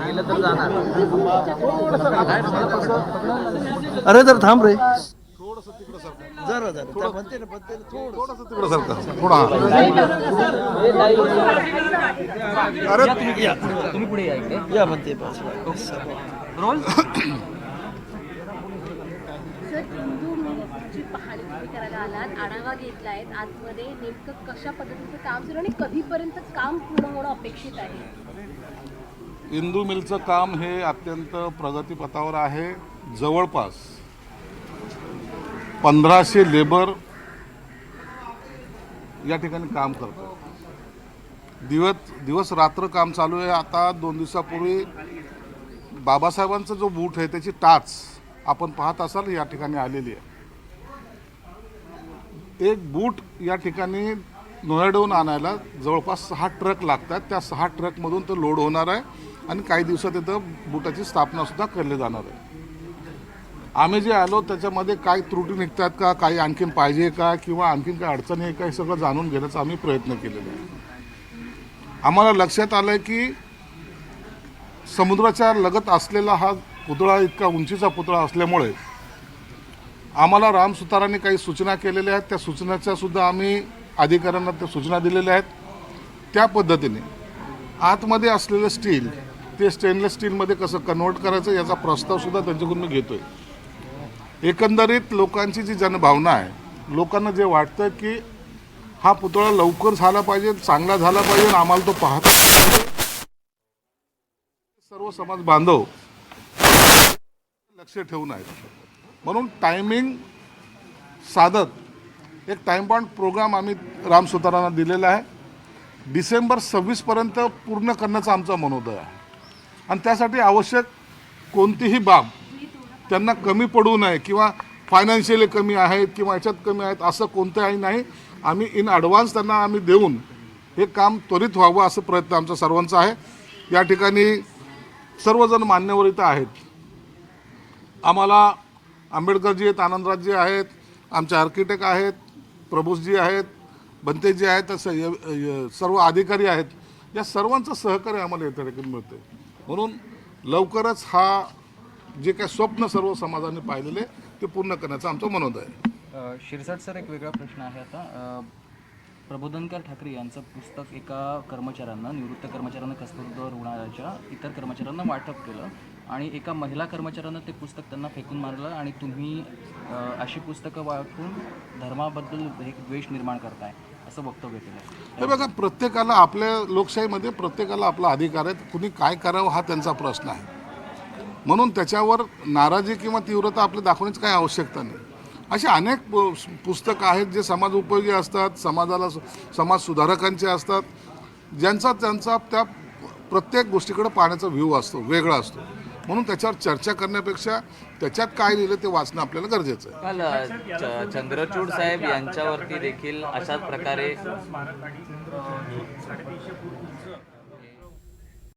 गेलं तर जाणार. अरे जर थांब रे. जरा जरा म्हणते ना म्हणते ना थोडं थोडंसं तिकडं सरका थोडा अरे तुम्ही पुढे या इकडे? या म्हणते बस रोल? करायला आलात आढावा घेतलाय आतमध्ये नेमकं कशा पद्धतीचं काम सुरू आणि कधीपर्यंत काम पूर्ण होणं अपेक्षित आहे? इंदू मिलचं काम हे अत्यंत प्रगतीपथावर आहे. जवळपास पंधराशे लेबर या ठिकाणी काम करतात दिवस दिवस रात्र काम चालू आहे. आता दोन दिवसापूर्वी बाबासाहेबांचा जो बूट आहे त्याची टाच आपण पाहत असाल या ठिकाणी आलेली आहे. एक बूट या ठिकाणी नोयाडवून आणायला जवळपास सहा ट्रक लागतात. त्या सहा ट्रकमधून तो लोड होणार आहे. आणि काही दिवसात इथं बुटाची स्थापनासुद्धा केली जाणार आहे. आम्ही जे आलो त्याच्यामध्ये काय त्रुटी निघतात का? काही आणखीन पाहिजे का? किंवा आणखीन काय अडचणी आहे का? हे सगळं जाणून घेण्याचा आम्ही प्रयत्न केलेला आहे. आम्हाला लक्षात आलं आहे की समुद्राच्या लगत असलेला हा पुतळा इतका उंचीचा पुतळा असल्यामुळे आम्हाला राम सुतारांनी काही सूचना केलेल्या आहेत. त्या सूचनाच्या सुद्धा आम्ही अधिकाऱ्यांना त्या सूचना दिलेल्या आहेत. त्या पद्धतीने आतमध्ये असलेलं स्टील ते स्टेनलेस स्टीलमध्ये कसं कन्वर्ट करायचं याचा प्रस्तावसुद्धा त्यांच्याकडून मी घेतोय. एकंदरीत लोकांची जी जनभावना आहे लोकांना जे वाटतं की हा पुतळा लवकर झाला पाहिजे चांगला झाला पाहिजे आम्हाला तो पाहता सर्व समाज बांधव लक्ष ठेवून आहेत. म्हणून टायमिंग साधत एक टाईम पॉईंट प्रोग्राम आम्ही राम सुतारांना दिलेला आहे. डिसेंबर सव्वीसपर्यंत पूर्ण करण्याचा आमचा मनोदय आहे. आणि त्यासाठी आवश्यक कोणतीही बाब त्यांना कमी पडू नये किंवा फायनान्शियली कमी आहेत किंवा याच्यात कमी आहेत असं कोणतंही नाही. आम्ही इन ॲडव्हान्स त्यांना आम्ही देऊन हे काम त्वरित व्हावं असं प्रयत्न आमचा सर्वांचा आहे. या ठिकाणी सर्वजण मान्यवर इथं आहेत. आम्हाला आंबेडकरजी आहेत आनंदराजजी आहेत आमचे आर्किटेक्ट आहेत प्रभूसजी आहेत बनतेजी आहेत य- य- सर्व अधिकारी आहेत. या सर्वांचं सहकार्य आम्हाला या ठिकाणी मिळते म्हणून लवकरच हा जे काय स्वप्न सर्व समाजाने पाहिलेले ते पूर्ण करण्याचा आमचं मनोदय आहे. शिरसाट सर एक वेगळा प्रश्न आहे आता. प्रबोधनकर ठाकरे यांचं पुस्तक एका कर्मचाऱ्यांना निवृत्त कर्मचाऱ्यांना कस्तुरबा रुग्णालयाच्या इतर कर्मचाऱ्यांना वाटप केलं आणि एका महिला कर्मचाऱ्यांना ते पुस्तक त्यांना फेकून मारलं आणि तुम्ही अशी पुस्तकं वाटून धर्माबद्दल एक द्वेष निर्माण करताय. असं वक्तव्य केलं हे बघा प्रत्येकाला आपल्या लोकशाहीमध्ये प्रत्येकाला आपला अधिकार आहे. कुणी काय करावं हा त्यांचा प्रश्न आहे. म्हणून त्याच्यावर नाराजी किंवा तीव्रता आपली दाखवण्याची काही आवश्यकता नाही. अशी अनेक पुस्तकं आहेत जे समाज उपयोगी असतात समाजाला समाज सुधारकांचे असतात. ज्यांचा त्यांचा त्या प्रत्येक गोष्टीकडे पाहण्याचा व्ह्यू असतो वेगळा असतो. म्हणून त्याच्यावर चर्चा करण्यापेक्षा त्याच्यात काय लिहिलं ते वाचणं आपल्याला गरजेचं आहे. काल च- चंद्रचूड साहेब यांच्यावरती देखील अशाच प्रकारे